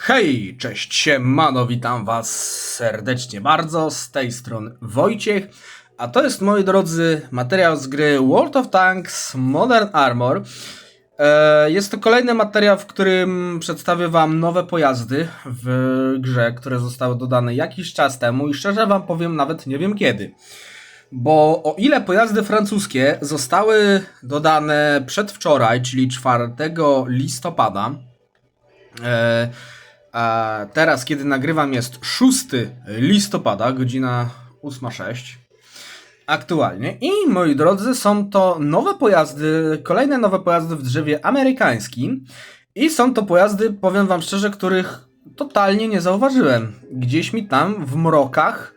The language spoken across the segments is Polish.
Hej, cześć, siemano, witam was serdecznie bardzo, z tej strony Wojciech, a to jest, moi drodzy, materiał z gry World of Tanks Modern Armor. E, Jest to kolejny materiał, w którym przedstawię wam nowe pojazdy w grze, które zostały dodane jakiś czas temu i szczerze wam powiem, nawet nie wiem kiedy. Bo o ile pojazdy francuskie zostały dodane przedwczoraj, czyli 4 listopada, e, a teraz, kiedy nagrywam, jest 6 listopada, godzina 8.06 aktualnie. I moi drodzy, są to nowe pojazdy, kolejne nowe pojazdy w drzewie amerykańskim. I są to pojazdy, powiem wam szczerze, których totalnie nie zauważyłem. Gdzieś mi tam w mrokach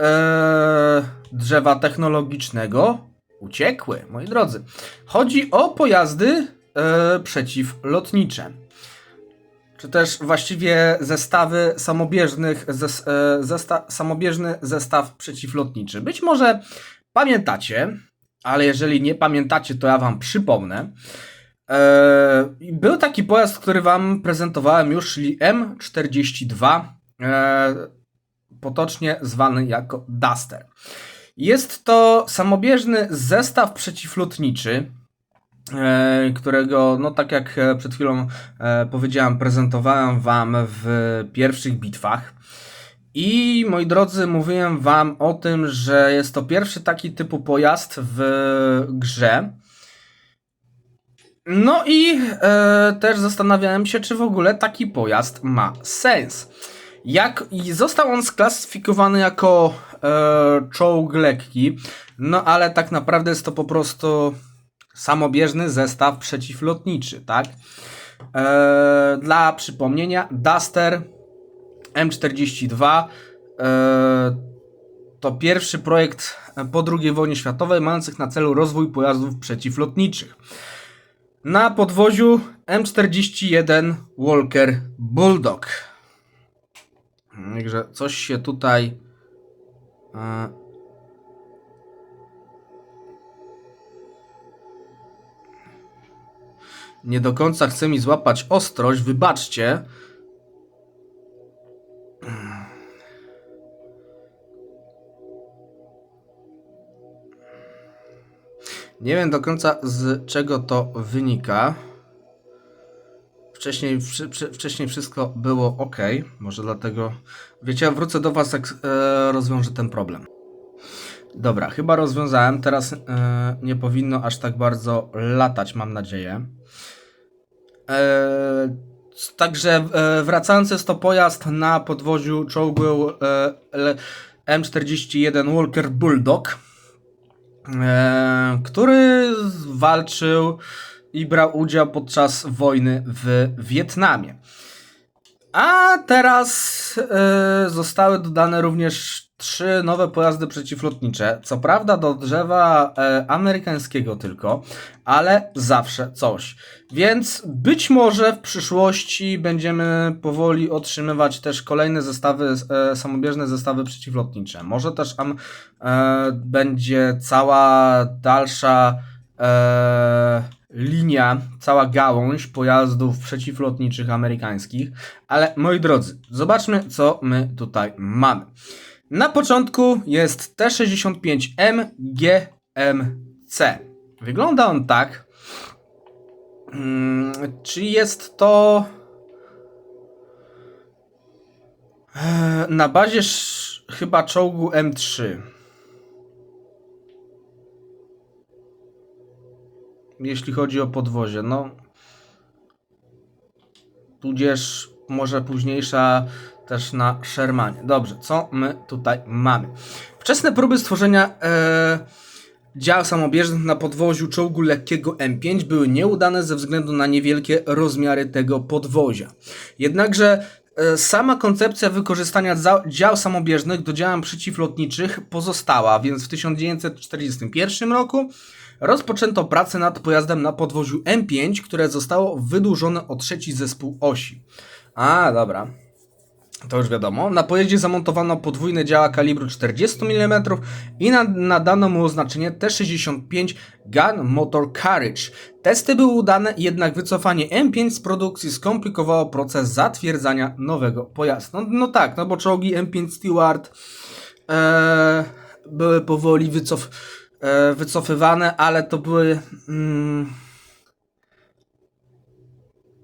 e, drzewa technologicznego uciekły, moi drodzy. Chodzi o pojazdy e, przeciwlotnicze czy też właściwie zestawy samobieżnych, zes, e, zesta, samobieżny zestaw przeciwlotniczy. Być może pamiętacie, ale jeżeli nie pamiętacie, to ja wam przypomnę. E, Był taki pojazd, który wam prezentowałem już, czyli M42, e, potocznie zwany jako Duster. Jest to samobieżny zestaw przeciwlotniczy, którego, no tak jak e, przed chwilą e, powiedziałem, prezentowałem Wam w pierwszych bitwach. I moi drodzy, mówiłem Wam o tym, że jest to pierwszy taki typu pojazd w grze. No i e, też zastanawiałem się, czy w ogóle taki pojazd ma sens. Jak i został on sklasyfikowany jako e, czołg lekki, no ale tak naprawdę jest to po prostu samobieżny zestaw przeciwlotniczy, tak? E, dla przypomnienia, Duster M42 e, to pierwszy projekt po II wojnie światowej mających na celu rozwój pojazdów przeciwlotniczych. Na podwoziu M41 Walker Bulldog. Także coś się tutaj nie do końca chce mi złapać ostrość, wybaczcie. Nie wiem do końca z czego to wynika. Wcześniej, wcześniej wszystko było ok. Może dlatego. Wiecie, ja wrócę do Was, jak e, rozwiążę ten problem. Dobra, chyba rozwiązałem. Teraz e, nie powinno aż tak bardzo latać, mam nadzieję. E, także e, wracając jest to pojazd na podwoziu czołgu e, L- M41 Walker Bulldog, który walczył i brał udział podczas wojny w Wietnamie. A teraz e, zostały dodane również trzy nowe pojazdy przeciwlotnicze. Co prawda do drzewa e, amerykańskiego tylko, ale zawsze coś. Więc być może w przyszłości będziemy powoli otrzymywać też kolejne zestawy, e, samobieżne zestawy przeciwlotnicze. Może też am, będzie cała dalsza linia, cała gałąź pojazdów przeciwlotniczych amerykańskich. Ale moi drodzy, zobaczmy co my tutaj mamy. Na początku jest T65M GMC. Wygląda on tak. Mm, Czy jest to e, na bazie chyba czołgu M3? Jeśli chodzi o podwozie, no. Tudzież może późniejsza też na Shermanie. Dobrze, co my tutaj mamy? Wczesne próby stworzenia e, dział samobieżnych na podwoziu czołgu lekkiego M5 były nieudane ze względu na niewielkie rozmiary tego podwozia. Jednakże e, sama koncepcja wykorzystania dział samobieżnych do działań przeciwlotniczych pozostała, więc w 1941 roku rozpoczęto pracę nad pojazdem na podwoziu M5, które zostało wydłużone o trzeci zespół osi. A, dobra. To już wiadomo. Na pojeździe zamontowano podwójne działa kalibru 40 mm i na- nadano mu oznaczenie T65 Gun Motor Carriage. Testy były udane, jednak wycofanie M5 z produkcji skomplikowało proces zatwierdzania nowego pojazdu. No, no tak, no bo czołgi M5 Stewart e, były powoli wycof, e, wycofywane, ale to były... Mm,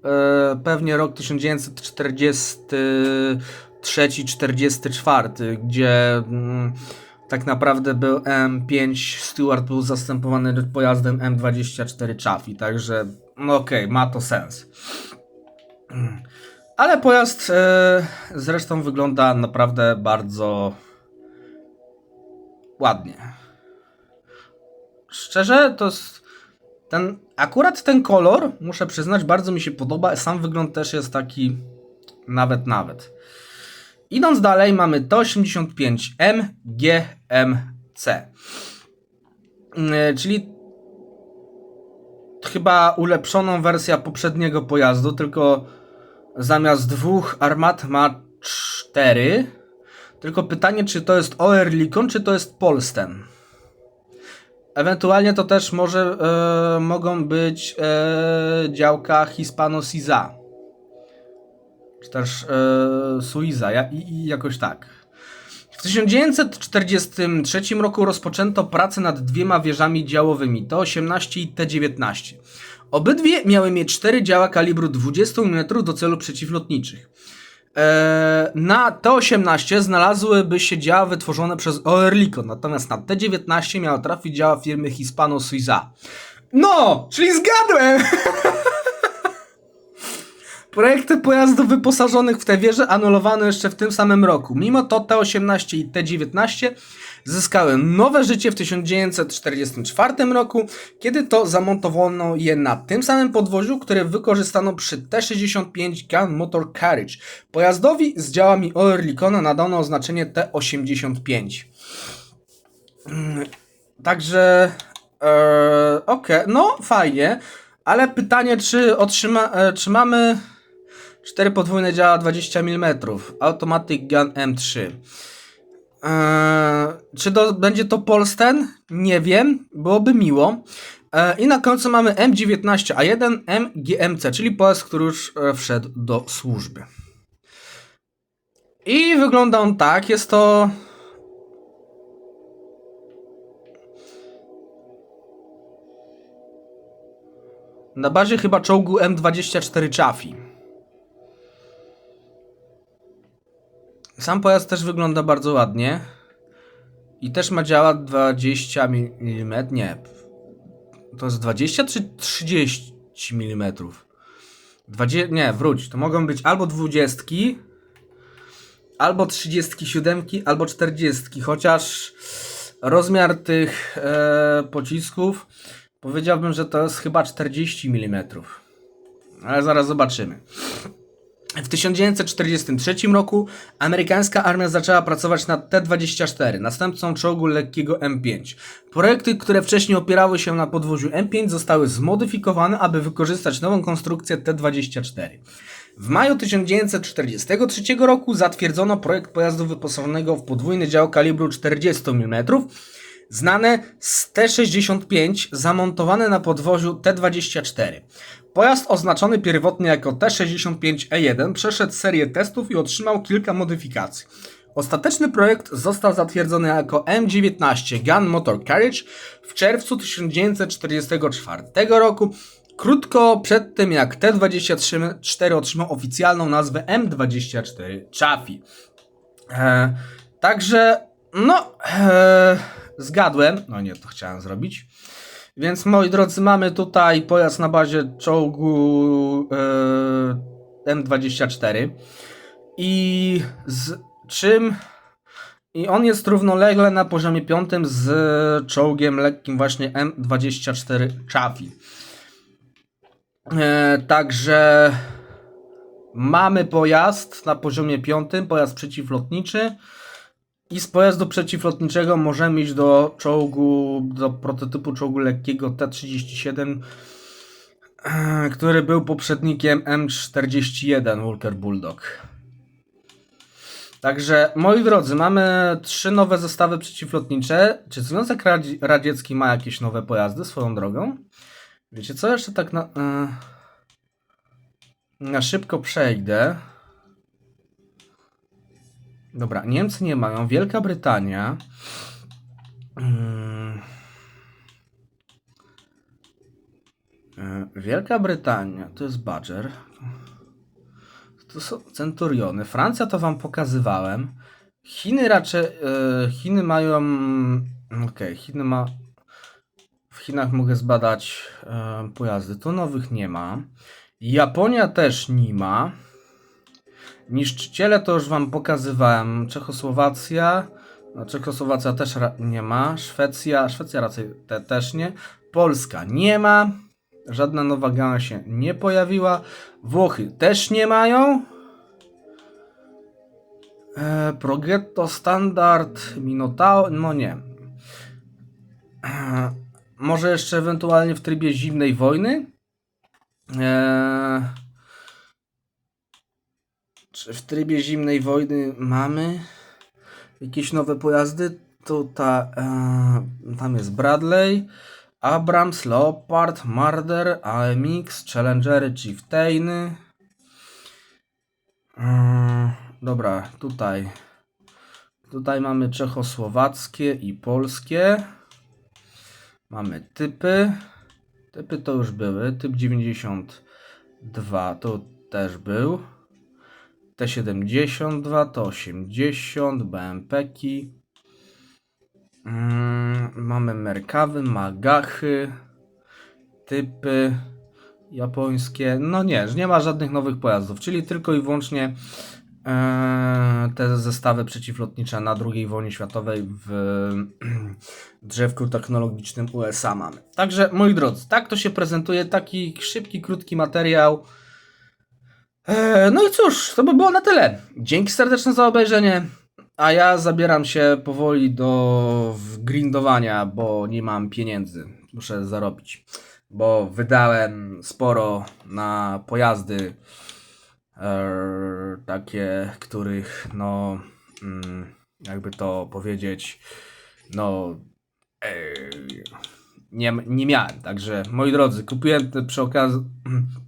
e, pewnie rok 1943-44, gdzie mm, tak naprawdę był M5 Stewart był zastępowany pojazdem M24 Chaffee, także no okej, ma to sens. Ale pojazd e, zresztą wygląda naprawdę bardzo ładnie. Szczerze, to ten, akurat ten kolor, muszę przyznać, bardzo mi się podoba. Sam wygląd też jest taki nawet, nawet. Idąc dalej, mamy T85M GMC. Yy, Czyli chyba ulepszoną wersja poprzedniego pojazdu, tylko zamiast dwóch armat ma cztery. Tylko pytanie, czy to jest OR Likon, czy to jest Polsten. Ewentualnie to też może e, mogą być e, działka Hispano Siza. Czy też e, Suiza, ja, i, i jakoś tak. W 1943 roku rozpoczęto pracę nad dwiema wieżami działowymi, T-18 i T-19. Obydwie miały mieć cztery działa kalibru 20 mm do celów przeciwlotniczych. E, Na T-18 znalazłyby się działa wytworzone przez Oerlikon, natomiast na T-19 miała trafić działa firmy Hispano Suiza. No, czyli zgadłem! Projekty pojazdów wyposażonych w te wieże anulowano jeszcze w tym samym roku. Mimo to T-18 i T-19 zyskały nowe życie w 1944 roku, kiedy to zamontowano je na tym samym podwoziu, które wykorzystano przy T-65 Gun Motor Carriage. Pojazdowi z działami Oerlikona nadano oznaczenie T-85. Mm, Także, e, okej, no fajnie, ale pytanie, czy, otrzyma, e, czy mamy 4 podwójne działa 20 mm, Automatic Gun M3. Eee, czy to będzie to Polsten? Nie wiem, byłoby miło. Eee, I na końcu mamy M19A1 MGMC, czyli pojazd, który już e, wszedł do służby. I wygląda on tak, jest to na bazie chyba czołgu M24 Chaffee. Sam pojazd też wygląda bardzo ładnie. I też ma działa 20 mm. Nie. To jest 20 czy 30 mm? 20, nie, wróć. To mogą być albo 20, albo 37, albo 40. Chociaż rozmiar tych e, pocisków powiedziałbym, że to jest chyba 40 mm. Ale zaraz zobaczymy. W 1943 roku amerykańska armia zaczęła pracować nad T-24, następcą czołgu lekkiego M5. Projekty, które wcześniej opierały się na podwoziu M5 zostały zmodyfikowane, aby wykorzystać nową konstrukcję T-24. W maju 1943 roku zatwierdzono projekt pojazdu wyposażonego w podwójny dział kalibru 40 mm, znane z T-65 zamontowane na podwoziu T-24. Pojazd oznaczony pierwotnie jako T-65E1 przeszedł serię testów i otrzymał kilka modyfikacji. Ostateczny projekt został zatwierdzony jako M19 Gun Motor Carriage w czerwcu 1944 roku, krótko przed tym jak T-24 otrzymał oficjalną nazwę M24 Chaffee. E, także, no, e, zgadłem. No nie, to chciałem zrobić. Więc moi drodzy, mamy tutaj pojazd na bazie czołgu e, M24 i z czym i on jest równolegle na poziomie piątym z czołgiem lekkim właśnie M24 Chaffee. E, także mamy pojazd na poziomie piątym, pojazd przeciwlotniczy. I z pojazdu przeciwlotniczego możemy iść do czołgu, do prototypu czołgu lekkiego T-37, e, który był poprzednikiem M41 Walker Bulldog. Także, moi drodzy, mamy trzy nowe zestawy przeciwlotnicze. Czy Związek Radzi- Radziecki ma jakieś nowe pojazdy swoją drogą? Wiecie co, jeszcze tak na, y, na szybko przejdę. Dobra, Niemcy nie mają, Wielka Brytania. Mm. Y, Wielka Brytania, to jest Badger. To są Centuriony. Francja to wam pokazywałem. Chiny raczej. e, Chiny mają. Okej, Chiny ma. W Chinach mogę zbadać e, pojazdy. Tu nowych nie ma. Japonia też nie ma. Niszczyciele to już wam pokazywałem. Czechosłowacja. No, Czechosłowacja też nie ma. Szwecja. Szwecja raczej te, też nie. Polska nie ma. Żadna nowa gama się nie pojawiła. Włochy też nie mają. E, Progetto Standard Minotaur. No nie. E, może jeszcze ewentualnie w trybie zimnej wojny. E, czy w trybie zimnej wojny mamy jakieś nowe pojazdy? Tutaj e, tam jest Bradley. Abrams, Leopard, Marder, AMX, Challengery, Chieftainy. Mm, dobra, tutaj. Tutaj mamy czechosłowackie i polskie. Mamy typy. Typy to już były. Typ 92 to też był. T72 to 80, BMP-ki. Mamy Merkawy, Magachy, typy japońskie. No nie, nie ma żadnych nowych pojazdów, czyli tylko i wyłącznie e, te zestawy przeciwlotnicze na II wojnie światowej w drzewku technologicznym USA mamy. Także moi drodzy, tak to się prezentuje, taki szybki, krótki materiał. E, no i cóż, to by było na tyle. Dzięki serdeczne za obejrzenie. A ja zabieram się powoli do grindowania, bo nie mam pieniędzy. Muszę zarobić. Bo wydałem sporo na pojazdy e, takie, których no mm, jakby to powiedzieć no e, nie, nie miałem. Także moi drodzy, kupiłem te przy okazji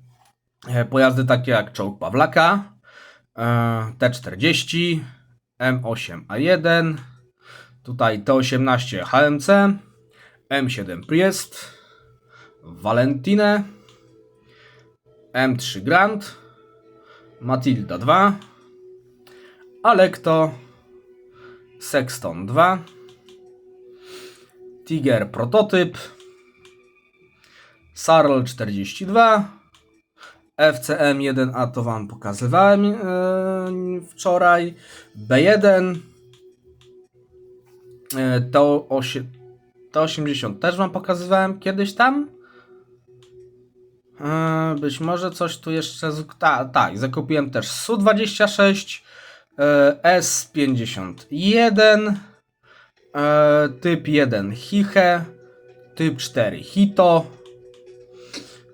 pojazdy takie jak czołg Pawlaka, e, T40, M8A1, tutaj T18 HMC, M7 Priest, Valentine, M3 Grand, Matilda 2, Alecto, Sexton 2, Tiger Prototyp, Sarl 42, FCM 1A to Wam pokazywałem e, wczoraj. B1 e, to, osie, to 80 też Wam pokazywałem kiedyś tam. E, być może coś tu jeszcze. z- Ta, tak, zakupiłem też Su-26, e, S51, e, typ 1 Hiche, typ 4 Hito.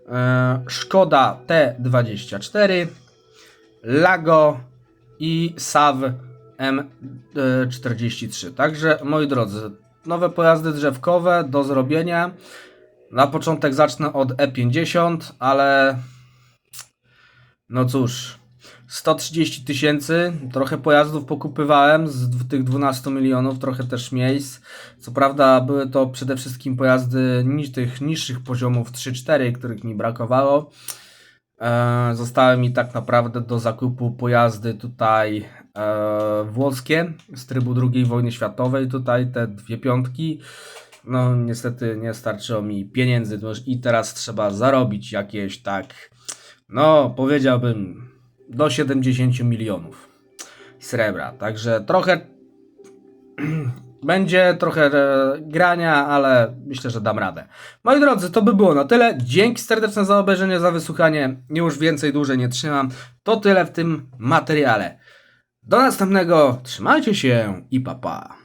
E, Szkoda T24, Lago i SAW M43. Także moi drodzy, nowe pojazdy drzewkowe do zrobienia. Na początek zacznę od E50, ale no cóż, 130 tysięcy, trochę pojazdów pokupywałem z tych 12 milionów, trochę też miejsc. Co prawda były to przede wszystkim pojazdy ni tych niższych poziomów 3-4, których mi brakowało. E, zostały mi tak naprawdę do zakupu pojazdy tutaj e, włoskie z trybu II wojny światowej, tutaj te dwie piątki. No niestety nie starczyło mi pieniędzy i teraz trzeba zarobić jakieś tak, no powiedziałbym do 70 milionów srebra. Także trochę będzie trochę e, grania, ale myślę, że dam radę. Moi drodzy, to by było na tyle. Dzięki serdeczne za obejrzenie, za wysłuchanie. Już więcej dłużej nie trzymam. To tyle w tym materiale. Do następnego. Trzymajcie się i papa. Pa.